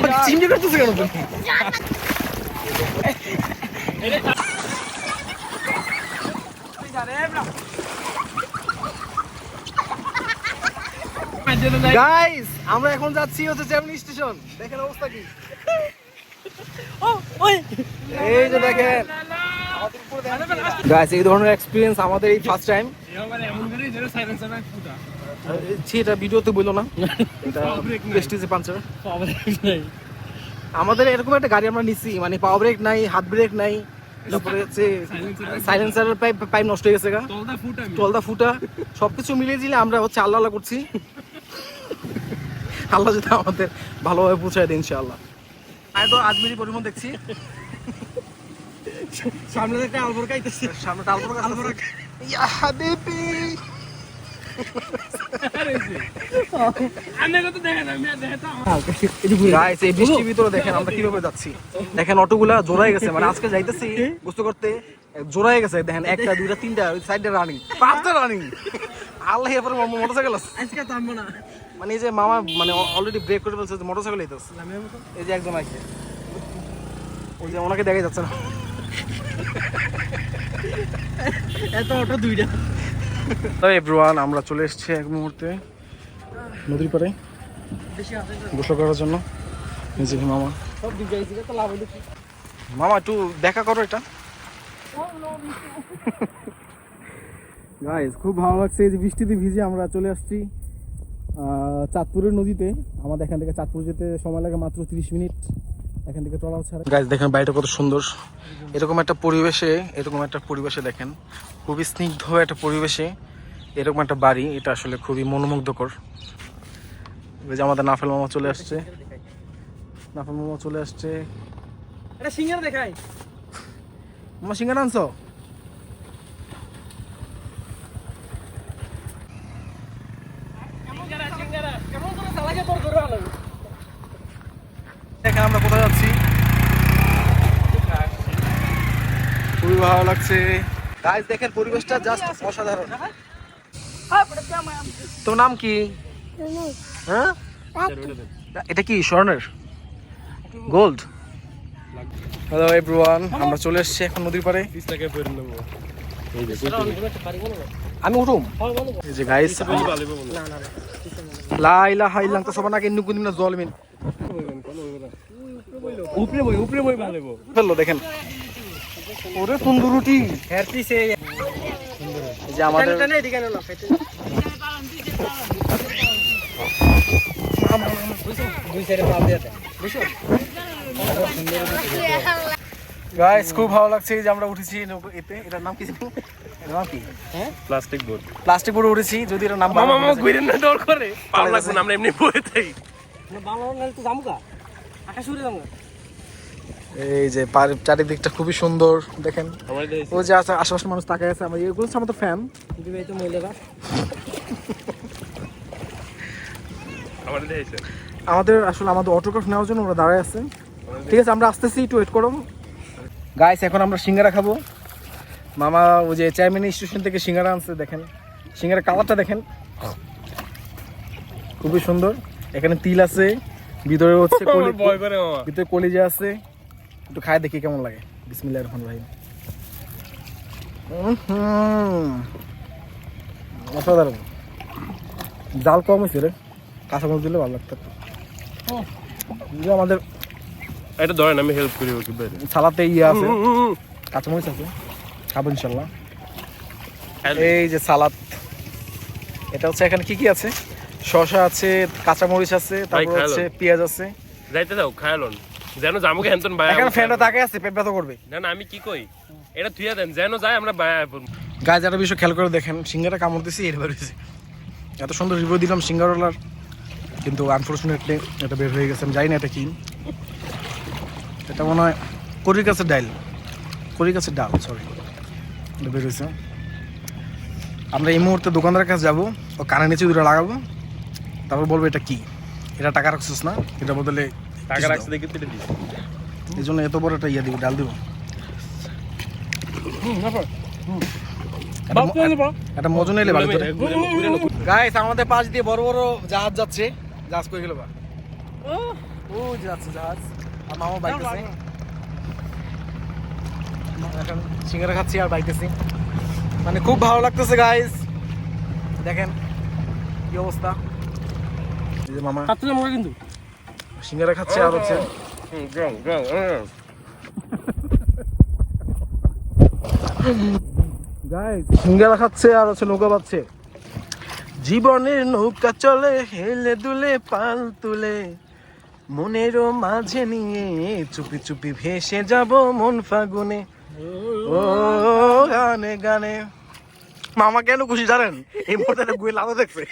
করতেছে কেন গাইস আমরা এখন যাচ্ছি হচ্ছে চ্যামনি স্টেশন দেখেন অবস্থা কি? এই যে দেখেন। গাইস এই ধরনের এক্সপিরিয়েন্স আমাদের এই ফার্স্ট টাইম ছি এটা ভিডিওতে বলল না। এটা প্রেস্টিজে পাঞ্চার আমাদের এরকম একটা গাড়ি আমরা নিচ্ছি মানে পাওয়ার ব্রেক নাই হাত ব্রেক নাই তারপরে হচ্ছে সাইলেন্সারের পাইপ পাইপ নষ্ট হয়ে গেছে গা। টলদা ফুটা সবকিছু মিলিয়ে দিলে আমরা হচ্ছে আল্লাহ আল্লাহ করছি। আল্লাহ যদি আমাদের ভালোভাবে পৌঁছায় দেয় ইনশাআল্লাহ। আমি তো আজমিরি দেখছি। সামনে ইয়া হাবিবি! এই বৃষ্টির ভিতরে দেখেন আমরা কীভাবে যাচ্ছি। দেখেন অটোগুলা জোড়াই গেছে মানে আজকে যাইতেছি বুঝতে করতে জোড়াই গেছে দেখেন একটা দুইটা তিনটা সাইডে রানিং পাঁচটা রানিং আল্লাহ এরপরে মোটরসাইকেল আছে। আজকে থামবো না। মানে এই যে মামা মানে অলরেডি ব্রেক করে ফেলছে মোটরসাইকেল এই যে একজন আছে ওই যে ওনাকে দেখা যাচ্ছে না। এত অটো দুইটা। আমরা চলে এসেছি এক মুহূর্তে নদীর পাড়ে গোসল করার জন্য নিজেকে মামা। মামা, একটু দেখা করো এটা। গাইস খুব ভালো লাগছে এই যে বৃষ্টিতে ভিজে আমরা চলে আসছি চাঁদপুরের নদীতে। আমাদের এখান থেকে চাঁদপুর যেতে সময় লাগে মাত্র তিরিশ মিনিট। এখান থেকে ট্রলার ছাড়া। গাইস দেখেন বাড়িটা কত সুন্দর। এরকম একটা পরিবেশে এরকম একটা পরিবেশে দেখেন খুবই স্নিগ্ধ একটা পরিবেশে এরকম একটা বাড়ি এটা আসলে খুবই মনোমুগ্ধকর। এই যে আমাদের নাফেল মামা চলে আসছে। নাফেল মামা চলে আসছে। এটা সিঙ্গার দেখাই। মামা সিঙ্গার আনছো কেমন করে সিঙ্গারা কেমন করে চালাকে তোর করে আলো দেখেন আমরা কোথায় যাচ্ছি খুবই ভালো লাগছে। গাইস দেখেন পরিবেশটা জাস্ট অসাধারণ। তোর নাম কি? হ্যাঁ? এটা কি স্বর্ণের? গোল্ড হ্যালো এভরিওয়ান আমরা চলে এসেছি এখন নদীর পাড়ে। আমি উঠুম? এই যে গাইস লা ইলাহা ইল্লাল্লাহ সবানাকে নুকুদিনা জলমিন উপরে বই উপরে বই ভালো ফেলল দেখেন। ওরে হেরতি সে এই। যে আমাদের এদিকে না ফেটে গাইস খুব ভালো লাগছে যে আমরা উঠেছি। এতে এটার নাম কি? নাম কি? প্লাস্টিক বোর্ড প্লাস্টিক বোর্ডে উঠেছি। যদি এটার নাম মামা মামা ঘুরে না দৌড় করে। পাও লাগছে। আমরা এমনি বয়ে থাকি। ভালো তো জামুকা আকাশ উড়ে জামুকা এই যে চারিদিকটা খুবই সুন্দর দেখেন। আমার ও যে আছে আশেপাশের মানুষ তাকায় আছে আমার এগুলো হচ্ছে আমাদের ফ্যান মহিলারা আমাদের আসলে আমাদের অটোগ্রাফ নেওয়ার জন্য ওরা দাঁড়ায় আছে। ঠিক আছে আমরা আসতেছি একটু ওয়েট করো। গাইস এখন আমরা সিঙ্গারা খাব। মামা ওই যে চেয়ারম্যান স্টেশন থেকে সিঙ্গারা আনছে দেখেন। সিঙ্গারা কালারটা দেখেন। খুবই সুন্দর। এখানে তিল আছে ভিতরে হচ্ছে ভিতরে কলিজা আছে। একটু খায় দেখি কেমন লাগে। বিসমিল্লাহির রহমানির রহিম। উহুম। অসাধারণ জাল কম হয়েছে রে। কাঁচা কাঁচামরিচ দিলে ভালো লাগতো। যে আমাদের এটা ধরেন আমি হেল্প করি ওকে সালাতে ইয়ে আছে। কাঁচামরিচ আছে। খাব ইনশাল্লাহ। এই যে সালাদ। এটা হচ্ছে এখানে কি কি আছে? শসা আছে কাঁচামরিচ আছে তারপর। হচ্ছে পেঁয়াজ আছে। যাইতে দাও খায়ালন যেন জামুকে হেনতন বায়া এখানে ফ্যানটা তাকে আছে পেট ব্যথা করবে। না না আমি কি কই? এটা থুইয়া দেন যেন যায় আমরা বায়া গায়ে যারা বিষয় খেয়াল করে দেখেন সিঙ্গারা কামড় দিছি এর বেরিয়েছে এত সুন্দর রিভিউ দিলাম সিঙ্গারওয়ালার কিন্তু আনফর্চুনেটলি এটা বের হয়ে গেছে আমি জানি না এটা কি। এটা মনে হয় করি গাছের ডাল করি গাছের ডাল সরি এটা বের হয়েছে আমরা এই মুহূর্তে দোকানদারের কাছে যাব ও কানে নিচে দুটো লাগাবো তারপর বলব এটা কি? এটা টাকা রাখছিস না এটা বদলে টাকা রাখছে দেখে তুলে দিই এই জন্য এত বড় একটা ইয়ে দিব ডাল দিব। একটা মজন এলে ভালো গাইস আমাদের পাশ দিয়ে বড় বড় জাহাজ যাচ্ছে। জাহাজ কই গেল বা? ও যাচ্ছে জাহাজ। আর মামা বাইতেছে। এখন সিঙ্গারা খাচ্ছি আর বাইতেছি। মানে খুব ভালো লাগতেছে গাইস দেখেন কি অবস্থা। এই যে মামা খাচ্ছিলাম আমরা কিন্তু? সিঙ্গারা খাচ্ছে আর হচ্ছে সিঙ্গারা খাচ্ছে আর হচ্ছে নৌকা পাচ্ছে জীবনের নৌকা চলে হেলে দুলে পাল তুলে। মনেরও মাঝে নিয়ে চুপি চুপি ভেসে যাব মন ফাগুনে। ও গানে গানে। মামা কেন খুশি জানেন? এই একটা গুয়ে লাদা দেখছে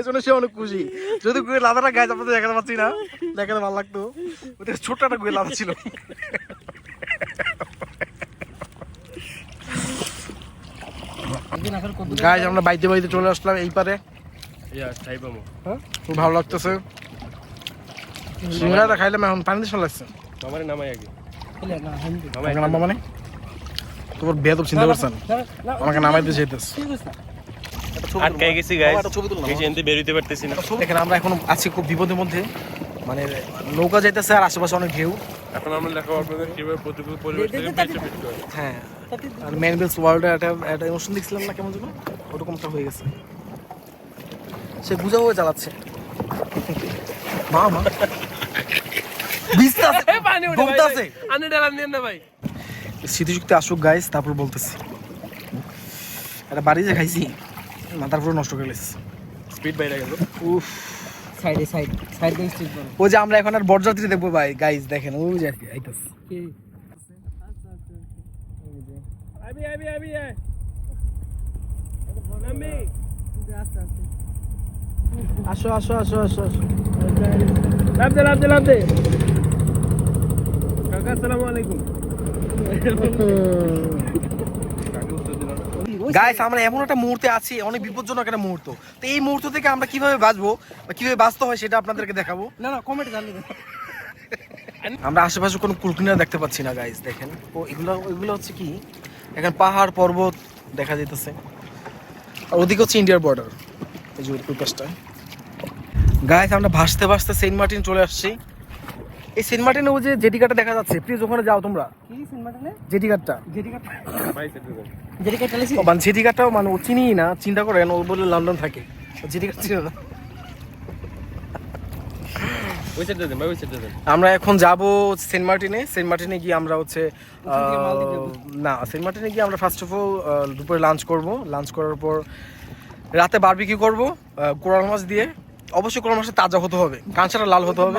এজন্য সে অনেক খুশি। যদি গুয়ে লাদাটা আপনাদের দেখাতে পাচ্ছি না। দেখাতে ভালো লাগতো। ওটা ছোট্ট একটা গুয়ে লাদা ছিল। আমরা বাইতে বাইতে চলে আসলাম এই পারে। পামো। খুব ভালো লাগতেছে। সিঙ্গারাটা খাইলাম এখন পানি দিয়ে লাগছে নামাই আগে। মানে? তোমার বেদব চিন্তা করছেন আমাকে নামাইতে চাইতেছ আটকাই গেছি বেরোইতে পারতেছি না। দেখেন আমরা এখন আছি খুব বিপদের মধ্যে। মানে নৌকা যাইতেছে আর আশেপাশে অনেক ঢেউ। এখন আমরা দেখাবো আপনাদের কীভাবে প্রতিকূল পরিবেশ থেকে বেঁচে ফিরতে হয়। হ্যাঁ আর ম্যানবেলস ওয়ার্ল্ডে একটা একটা ইমোশন দেখছিলাম না কেমন যেন? ওরকমটা হয়ে গেছে। সে বুঝা হয়ে চালাচ্ছে মা মা। বিস্তার পানি উঠে ভাই, আনে ডালান দিয়েন না ভাই। স্মৃতিযুক্তি আসুক গাইস তারপর বলতেছি। একটা বাড়ি যে খাইছি। মাথার পুরো নষ্ট করে Speed বাইরে গেল। উফ সাইডে সাইড সাইড দিয়ে স্ট্রিট বল ওই যে আমরা এখন আর বরযাত্রী দেখব ভাই গাইস দেখেন ওই যে আর কি আইতাছে কি আবি, আবি, আবি, আয়। নামি। আস্তে আস্তে আসো আসো আসো আসো আসো লাফ দে, লাফ দে, লাফ দে। কাকা, আসসালামু আলাইকুম। কাকা উত্তর দিল না। গাইস আমরা এমন একটা মুহূর্তে আছি অনেক বিপজ্জনক একটা মুহূর্ত। তো এই মুহূর্ত থেকে আমরা কীভাবে বাঁচবো বা কীভাবে বাঁচতে হয় সেটা আপনাদেরকে দেখাবো। না না কমেন্ট জানি আমরা আশেপাশে কোনো কুলকিনা দেখতে পাচ্ছি না গাইস দেখেন। ও এগুলো এগুলো হচ্ছে কি? এখানে পাহাড় পর্বত দেখা যাইতেছে। আর ওদিকে হচ্ছে ইন্ডিয়ার বর্ডার এই যে ওই পাশটা গাইস আমরা ভাসতে ভাসতে সেন্ট মার্টিন চলে আসছি। এই সেন্ট মার্টিনে ওই যে জেটি ঘাটটা দেখা যাচ্ছে। প্লিজ ওখানে যাও তোমরা। কি সিনেমাটা নে জেটি ঘাটটা জেডি কাট ভাই, চালিয়েছি ও, মানে জেটি ঘাটটাও মানে ও চিনি না চিন্তা করেন ও বলে লন্ডন থাকে। ও জেটি ঘাট চিনে না। আমরা এখন যাব সেন্ট মার্টিনে সেন্ট মার্টিনে গিয়ে আমরা হচ্ছে। না সেন্ট মার্টিনে গিয়ে আমরা ফার্স্ট অফ অল দুপুরে লাঞ্চ করব। লাঞ্চ করার পর রাতে বারবিকিউ করব কোরাল মাছ দিয়ে। অবশ্যই কোরাল মাছটা তাজা হতে হবে। কাঁচাটা লাল হতে হবে।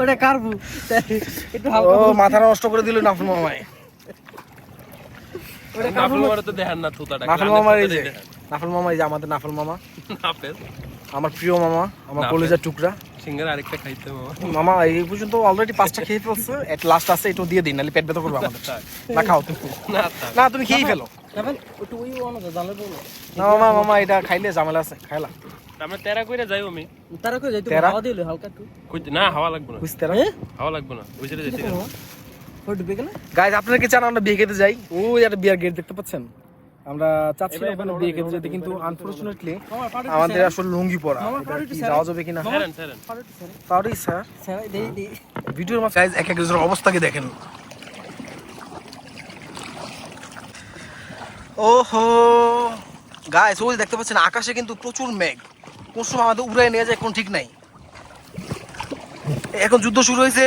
ওটা কারবু ও মাথা নষ্ট করে দিল নাফুল মামায় নাফল এই যে নাফুল মামা এই যে। আমাদের নাফুল মামা। আমার প্রিয় মামা আমার। কলেজের টুকরা। সিঙ্গারা আরেকটা খাইতে মামা। মামা এই পর্যন্ত অলরেডি পাঁচটা খেয়ে ফেলছে। এট লাস্ট আছে এটাও দিয়ে দিন নাহলে পেট ব্যথা করবে আমাদের। না খাও তুমি না, না তুমি খেয়েই ফেলো। যাবেন একটু ওই অন জানলে বলো না মামা মামা এটা খাইলে ঝামেলা আছে খাইলা। আমরা তেরা কইরা যাইবো আমি। তারা কই যাইতো তেরা? হাওয়া দিলে হালকা একটু কই- না, হাওয়া লাগবে না। বুঝতে না হাওয়া লাগবে না। ওই সাইডে যেতে গেলে। ওই ডুবে আপনারা কি চান আমরা বিয়ে খেতে যাই? ওই একটা বিয়ার গেট দেখতে পাচ্ছেন? আমরা চাচ্ছি এবার- ওখানে বিয়ে খেতে যেতে কিন্তু আনফরচুনেটলি আমাদের আসলে লুঙ্গি পরা। যাওয়া যাবে কিনা? সেরেন, সেরেন। পারি স্যার। স্যার? দেই দেই। ভিডিওর মাঝে গাইজ এক একজনের অবস্থাকে দেখেন? ওহো। গাইস ওই দেখতে পাচ্ছেন আকাশে কিন্তু প্রচুর মেঘ। কোন সময় আমাদের উড়াই নিয়ে যায় কোন ঠিক নাই। এখন যুদ্ধ শুরু হয়েছে।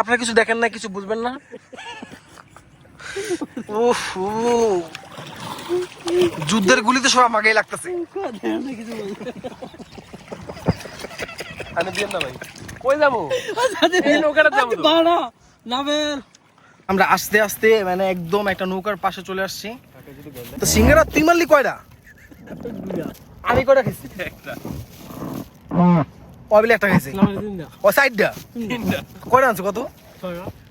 আপনারা কিছু দেখেন না কিছু বুঝবেন না? যুদ্ধের গুলিতে সব আমাকেই লাগতেছে। কিছু বলি না ভাই। কই যাব? এই নৌকাটা যাব বাড়া নাবেল আমরা আস্তে আস্তে মানে একদম একটা নৌকার পাশে চলে আসছি। তো সিঙ্গারা তুই মারলি কয়টা? আমি কয়টা খেয়েছি? একটা, অবিলে খেয়েছি। ও সাইডটা কয়টা আনছো কত?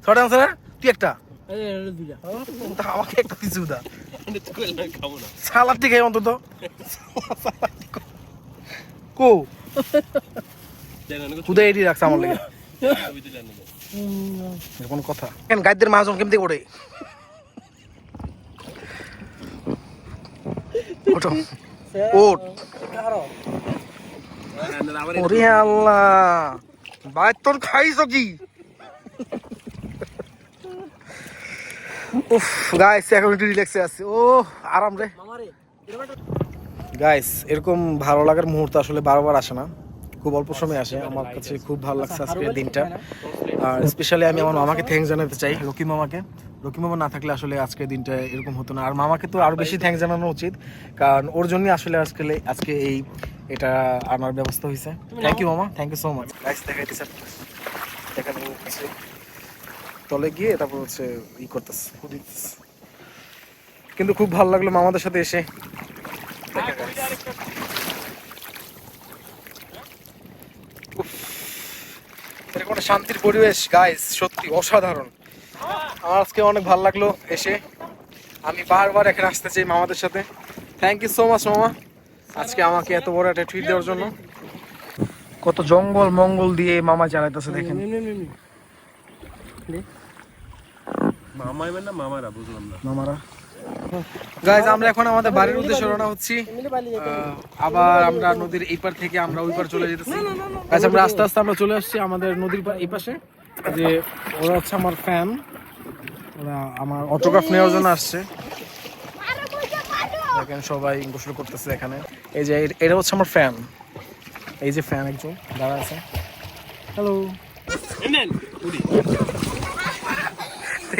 ছটা আনছো না? তুই একটা? আমাকে একটা কিছু দা। অন্তত। কো? খুদে এডি রাখছে আমার লেগে। কোনো কথা। কেন গাইদের মাহাজন কেমতি করে ওঠো? ওঠ। ওরে আল্লাহ। ভাই তোর খাইছ কি? উফ গাইস এখন একটু রিল্যাক্সে আছে। ও আরাম রে। গাইস এরকম ভালো লাগার মুহূর্ত আসলে বারবার আসে না। খুব অল্প সময় আসে। আমার কাছে খুব ভালো লাগছে আজকের দিনটা। আর স্পেশালি আমি আমার মামাকে থ্যাঙ্কস জানাতে চাই। রকি মামাকে। রকি মামা না থাকলে আসলে আজকের দিনটা এরকম হতো না। আর মামাকে তো আরও বেশি থ্যাঙ্কস জানানো উচিত। কারণ ওর জন্যই আসলে আজকে আজকে এই এটা আনার ব্যবস্থা হয়েছে থ্যাংক ইউ মামা। Thank you so much guys দেখাইতেছে দেখানো হচ্ছে। তলে গিয়ে তারপর হচ্ছে ই করতেছে কিন্তু খুব ভালো লাগল মামাদের সাথে এসে। দেখা guys। উফ, একটা শান্তির পরিবেশ গাইস সত্যি অসাধারণ। আমার আজকে অনেক ভালো লাগল এসে। আমি বারবার এখানে আসতে চাই মামাদের সাথে। থ্যাংক ইউ সো মাচ মামা। আজকে আমাকে এত বড় একটা ট্রিট দেওয়ার জন্য। কত জঙ্গল মঙ্গল দিয়ে মামা চালাইতেছে দেখেন। মামা এবার না মামারা বুঝলাম না। মামারা? গাইজ আমরা এখন আমাদের বাড়ির উদ্দেশ্যে রওনা হচ্ছি। আবার আমরা নদীর এই পার থেকে আমরা ওই পার চলে যেতেছি। গাইজ আমরা আস্তে আস্তে আমরা চলে আসছি আমাদের নদীর এই পাশে। যে ওরা হচ্ছে আমার ফ্যান ওরা আমার অটোগ্রাফ নেওয়ার জন্য আসছে। দেখেন সবাই গোসল করতেছে এখানে। এই যে এটা হচ্ছে আমার ফ্যান এই যে ফ্যান একজন দাঁড়া আছে। হ্যালো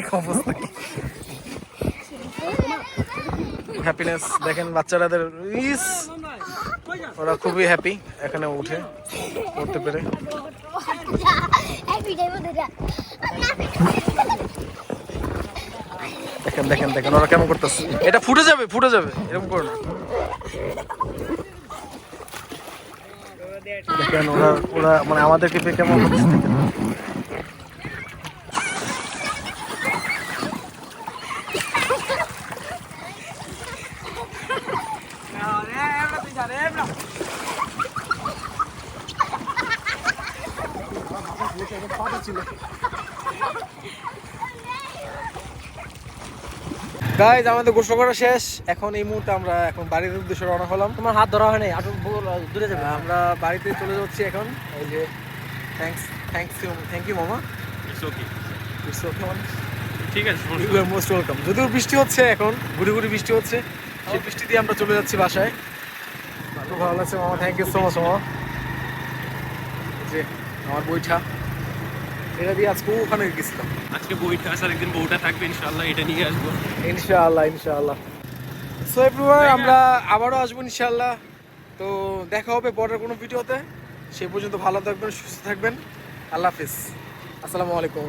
অবস্থা হ্যাপিনেস দেখেন বাচ্চারাদের, ইস! ওরা খুবই হ্যাপি এখানে উঠে উঠতে পেরে. দেখেন দেখেন দেখেন, ওরা কেমন করতেছে। এটা ফুটে যাবে ফুটে যাবে, এরকম করো দেখেন, ওরা ওরা মানে আমাদেরকে পেয়ে কেমন করতেছে দেখেন। গাইজ আমাদের গোসল করা শেষ। এখন এই মুহূর্তে আমরা এখন বাড়ির উদ্দেশ্যে রওনা হলাম। তোমার হাত ধরা হয়নি আটু দূরে যাবে। আমরা বাড়িতে চলে যাচ্ছি এখন। এই যে thanks thanks you thank you মামা। ইটস ওকে ইটস ওকে ঠিক আছে ইউ আর মোস্ট ওয়েলকাম যদিও বৃষ্টি হচ্ছে এখন ঘুরি ঘুরি বৃষ্টি হচ্ছে সেই বৃষ্টি দিয়ে আমরা চলে যাচ্ছি বাসায়। খুব ভালো লাগছে মামা থ্যাংক ইউ সো মাচ মামা। এই যে আমার বইটা এটা দিয়ে আজকে ওখানে গেছিলাম। আজকে বইটা আসার একদিন বউটা থাকবে ইনশাআল্লাহ এটা নিয়ে আসব। ইনশাআল্লাহ ইনশাআল্লাহ। সো এভরিওয়ান আমরা আবারও আসব ইনশাআল্লাহ। তো দেখা হবে পরের কোনো ভিডিওতে। সে পর্যন্ত ভালো থাকবেন সুস্থ থাকবেন। আল্লাহ হাফিজ। আসসালামু আলাইকুম।